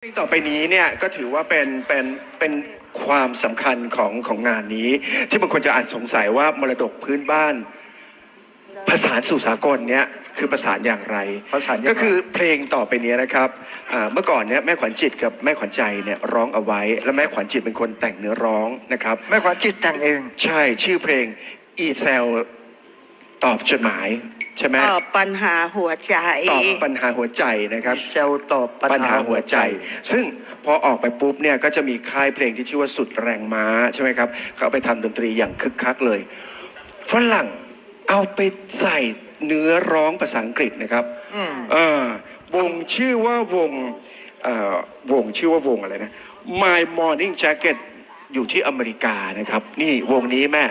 เพลงต่อไปนี้เนี่ยก็ถือว่าเป็นเป็นเป็นความสำคัญของของงานนี้ ที่บางคนจะอาจสงสัยว่ามรดกพื้นบ้านภาษานสู่สากลเนี่ยคือประสานอย่างไรประสานยังไงก็คือเพลงต่อไปนี้นะครับอ่าเมื่อก่อนเนี่ยแม่ขวัญจิตกับแม่ขวัญใจเนี่ยร้องเอาไว้ แล้วแม่ขวัญจิตเป็นคนแต่งเนื้อร้องนะครับ แม่ขวัญจิตแต่งเอง ใช่ชื่อเพลงอีเซลตอบจดหมาย ใช่ไหมตอบปัญหาหัวใจ ตอบปัญหาหัวใจนะครับ เซลตอบปัญหาหัวใจ ซึ่งพอออกไปปุ๊บเนี่ยก็จะมีค่ายเพลงที่ชื่อว่าสุดแรงม้าใช่ไหมครับ เขาเอาไปทำดนตรีอย่างคึกคักเลย ฝรั่งเอาไปใส่เนื้อร้องภาษาอังกฤษนะครับอืมเออวงชื่อว่าวงเอ่อวงชื่อว่าวงอะไรนะ My Morning Jacket อยู่ที่อเมริกานะครับ นี่วงนี้แม่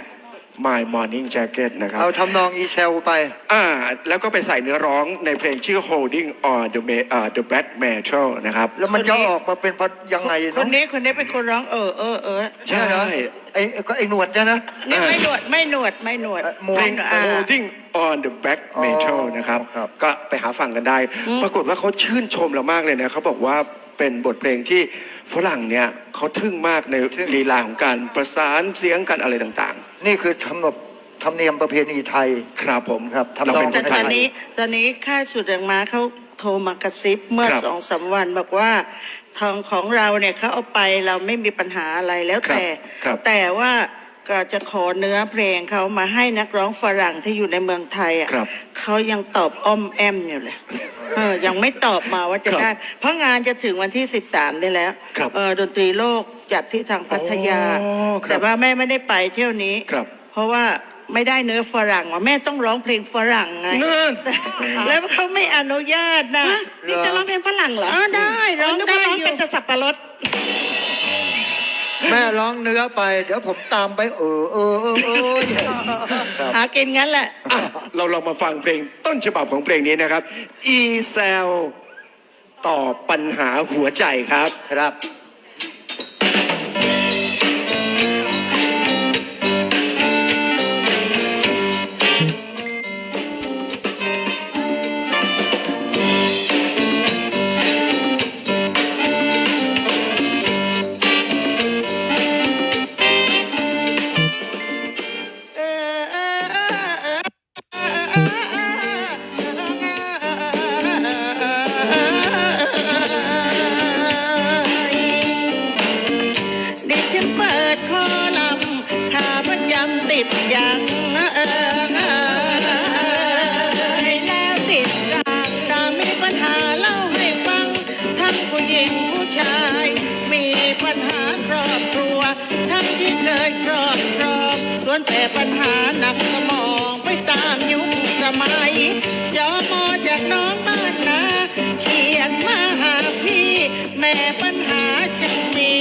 My Morning Jacket นะครับ เอาทำนองอีเซลไป อ่าแล้วก็ไปใส่เนื้อร้องในเพลงชื่อ Holding on the Ma- อ่า the Black Metal นะครับ แล้วมันคนจะนี้ออกมาเป็นพัดยังไงคนเนาะนี้คนนี้เป็นคนร้องเออเออเออใช่เหรอไอ้ก็ไอ้หนวดเนี่ยนะ นี่ไม่หนวดไม่หนวดไม่หนวดเอ่อหมวเพกลง อ่า Holding on the Black อ๋อ Metal นะครับ ครับ ก็ไปหาฟังกันได้ อืม ปรากฏว่าเขาชื่นชมเรามากเลยนะเขาบอกว่าเป็นบทเพลงที่ฝรั่งเนี่ยเขาทึ่งมากในลีลาของการประสานเสียงกันอะไรต่าง นี่คือทำนบธรรมเนียมประเพณีไทยๆครับผมครับทำเราเป็นนองคแต่นตไทอนยนี้ตอนนี้ค่ายสุดแรงม้าเขาโทรมากระซิบเมื่อครับสองสามวันบอกว่า ทองของเราเนี่ยเขาเอาไปเราไม่มีปัญหาอะไรแล้วแต่ ครับแต่ว่า ก็จะขอเนื้อเพลงเขามาให้นักร้องฝรั่งที่อยู่ในเมืองไทยอะครับเขายังตอบอ้อมแอมอยู่เลยเออยังไม่ตอบมาว่าจะครับได้ เพราะงานจะถึงวันที่สิบสามนี่แล้วครับเออดนตรีโลกจัดที่ทางพัทยา อ๋อครับ แต่ว่าแม่ไม่ได้ไปเที่ยวนี้ ครับ เพราะว่าไม่ได้เนื้อฝรั่งว่าแม่ต้องร้องเพลงฝรั่งไง นั่น แล้วเขาไม่อนุญาตนะฮะนี่จะร้องเพลงฝรั่งเหรออ๋อได้ร้องนึกได้ว่าร้องอยู่ เป็นกระสับปะรด แม่ร้องเนื้อไป เดี๋ยวผมตามไปเออเออเออเออครับหากินงั้นแหละ อะเราลองมาฟังเพลงต้นฉบับของเพลงนี้นะครับ อีเซลตอบปัญหาหัวใจครับ ครับ ที่เคยครอบครองล้วนแต่ปัญหาหนักสมองไปตามยุคสมัยจอมอจากน้องบ้านนาเขียนมาหาพี่ แม่ปัญหาฉันมี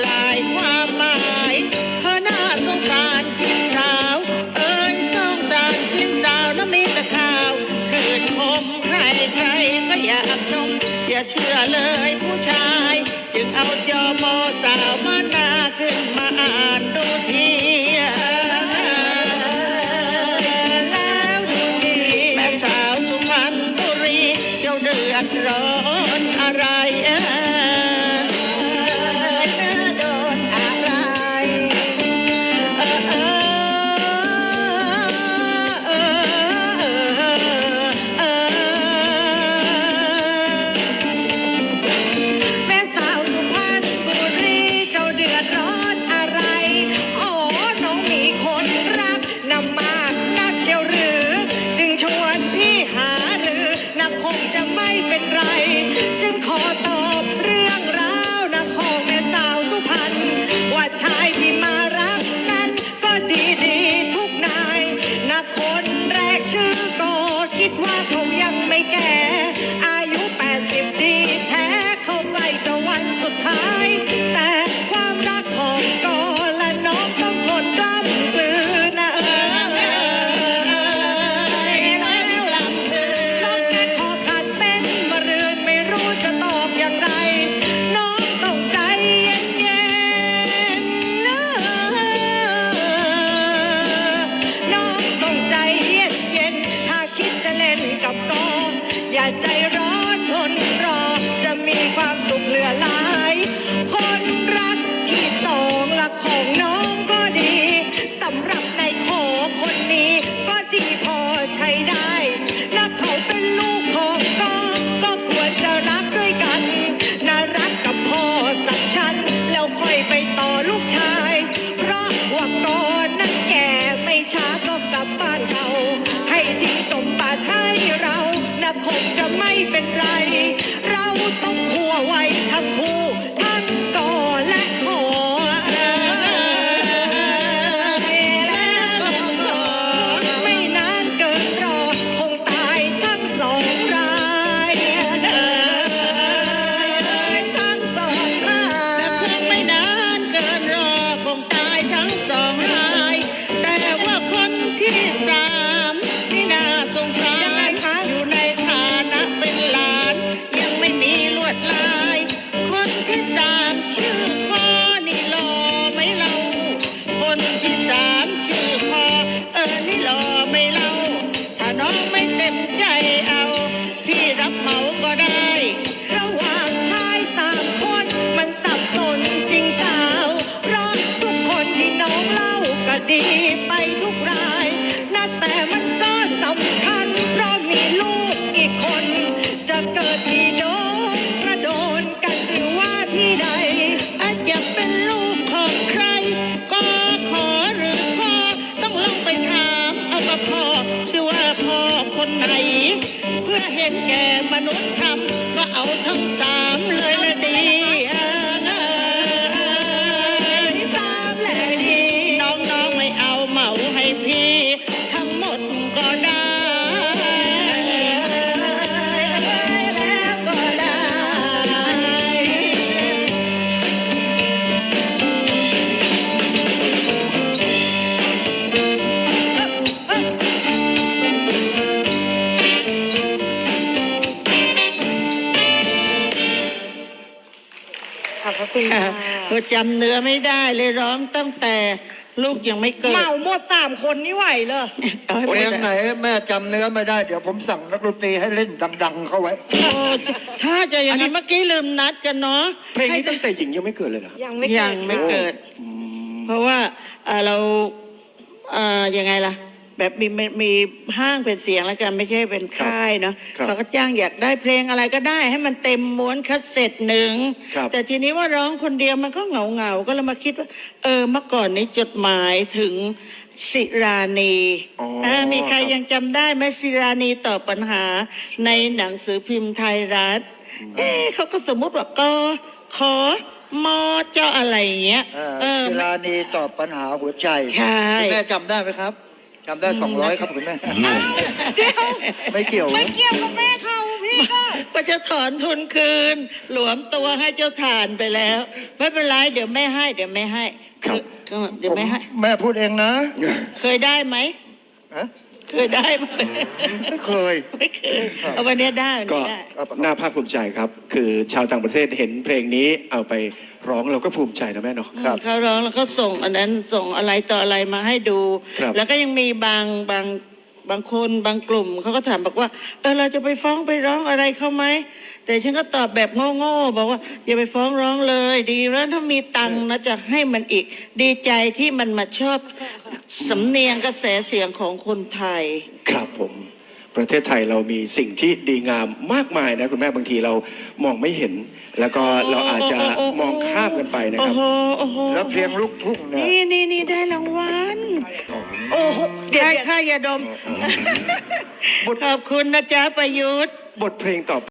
หลายความหมายเธอน่าสงสารจิตสาว เอ้ยสงสารจิตสาวน้ำมีแต่ข่าวคืนคมใครใครก็อยากชมอย่าเชื่อเลยผู้ชาย จึงเอาจอมอสาวมานาขึ้นมาอ่านดูที that day. จะไม่เป็นไร ก็ดีไปทุกรายนะแต่มันก็สำคัญ เพราะมีลูกอีกคน จะเกิดที่โดนกระโดนกันหรือว่าที่ใด อาจจะเป็นลูกของใคร ก็ขอหรือพ่อต้องลองไปถามเอากับพ่อชื่อว่าพ่อคนไหน เพื่อเห็นแก่มนุษย์ทำก็เอาทั้งสามเลยละดี พระคุณค่ะค่ะก็จำเนื้อไม่ได้เลยร้องตั้งแต่ลูกยังไม่เกิดเหมาหมดสามคนนี่ไหวเลยเอาให้เพหมลดงไหนอะแม่จำเนื้อไม่ได้เดี๋ยวผมสั่งนักดนตรีให้เล่นดัง ๆ เข้าไว้โอ้ถ้าจะอย่างนั้นเมื่อกี้ลืมนัดกันเนาะเพลงนี้ตั้งแต่หญิงยังไม่เกิดเลยเหรอยังไม่ยังไม่เกิดอืมเพราะว่าเอ่อเราเอ่อยังไงล่ะ แบบมีมีมีห้างเป็นเสียงแล้วกันไม่ใช่เป็นค่ายเนาะครับเขาก็จ้างอยากได้เพลงอะไรก็ได้ ให้มันเต็มม้วนคัสเซ็ตหนึ่งครับ แต่ทีนี้ว่าร้องคนเดียวมันก็เหงาเหงาๆก็เลยมาคิดว่า เออเมื่อก่อนนี้จดหมายถึงสิรานีอ๋ออ่ามีใครครับยังจำได้ไหมสิรานีตอบปัญหาในหนังสือพิมพ์ไทยรัฐ เอ๊ะเขาก็สมมุติว่าก็ขอมอเจ้าอะไรอย่างเงี้ย เออเออศิลานีตอบปัญหาหัวใจใช่ คุณแม่จำได้ไหมครับ จำได้อืมสองร้อยครับคุณแม่ไม่เกี่ยวไม่เกี่ยวกับแม่เขาพี่ก็ ก็จะถอนทุนคืน หลวมตัวให้เจ้าทานไปแล้ว ไม่เป็นไรเดี๋ยวแม่ให้ เดี๋ยวแม่ให้ครับอเดี๋ยวแม่ให้แม่พูดเองนะเคยได้ไหม ฮะ เคยได้ไหมไม่เคย ไม่เคยเอาวันนี้ได้วันก็นี้ได้ น่าภาคภูมิใจครับ คือชาวต่างประเทศเห็นเพลงนี้เอาไปร้องเราก็ภูมิใจนะแม่เนาะ ครับ เขาร้องแล้วก็ส่งอันนั้นส่งอะไรต่ออะไรมาให้ดู ครับแล้วก็ยังมีบางบาง บางคนบางกลุ่มเขาก็ถามบอกว่า เออเราจะไปฟ้องไปร้องอะไรเขาไหมแต่ฉันก็ตอบแบบโง่ๆบอกว่าอย่าไปฟ้องร้องเลย ดีแล้วถ้ามีตังค์นะจะให้มันอีก ดีใจที่มันมาชอบสำเนียงกระแสเสียงของคนไทย ครับผม ประเทศไทยเรามีสิ่งที่ดีงามมากมายนะคุณแม่บางทีเรามองไม่เห็น แล้วก็เราอาจจะมองข้ามกันไปนะโอ้ครับโหโอ้โหแล้วเพลงลูกทุ่งเนี่ย นี่นี่นี่ได้รางวัล โอ้โหเดี๋ยวได้เดี๋ยวค่ายาดม ขอบคุณนะจ๊ะประยุทธ์ บทเพลงต่อ